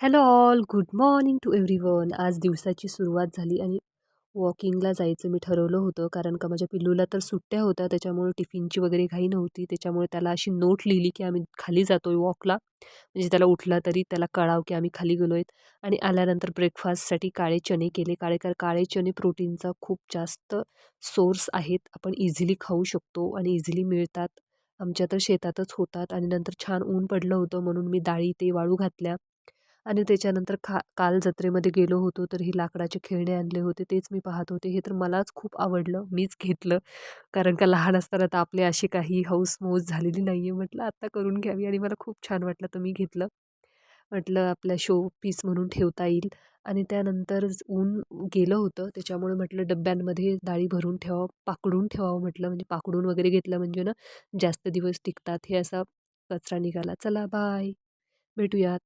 Hello all good morning to everyone आज दिवसाची सुरुवात झाली आणि वॉकिंगला जायचं मी ठरवलं होतं. कारण का माझ्या पिल्लूला तर सुट्ट्या होत्या त्याच्यामुळे टिफिनची वगैरे घाई नव्हती. त्याच्यामुळे त्याला अशी नोट लिहिली की आम्ही खाली जातो आहे वॉकला म्हणजे त्याला उठला तरी त्याला कळाव की आम्ही खाली गेलो आहेत आणि आल्यानंतर ब्रेकफास्टसाठी काळे चणे केले. काळे कारण काळे चणे प्रोटीनचा खूप जास्त सोर्स आहेत. आपण इझिली खाऊ शकतो आणि इझिली मिळतात. आमच्या तर शेतातच होतात. आणि नंतर छान ऊन पडलं होतं म्हणून मी डाळी ते वाळू घातल्या. आणि त्याच्यानंतर खा काल जत्रेमध्ये गेलो होतो तर हे लाकडाचे खेळणे आणले होते तेच मी पाहत होते. हे तर मलाच खूप आवडलं मीच घेतलं. कारण का लहान असताना तर आपले अशी काही हौस मौज झालेली नाही आहे म्हटलं आत्ता करून घ्यावी. आणि मला खूप छान वाटलं तर मी घेतलं. म्हटलं आपल्या शो पीस म्हणून ठेवता येईल. आणि त्यानंतर ऊन गेलं होतं त्याच्यामुळे म्हटलं डब्यांमध्ये डाळी भरून ठेवावं पाकडून ठेवावं म्हटलं. म्हणजे पाकडून वगैरे घेतलं म्हणजे ना जास्त दिवस टिकतात हे असा कचरा निघाला. चला बाय. भेटूयात.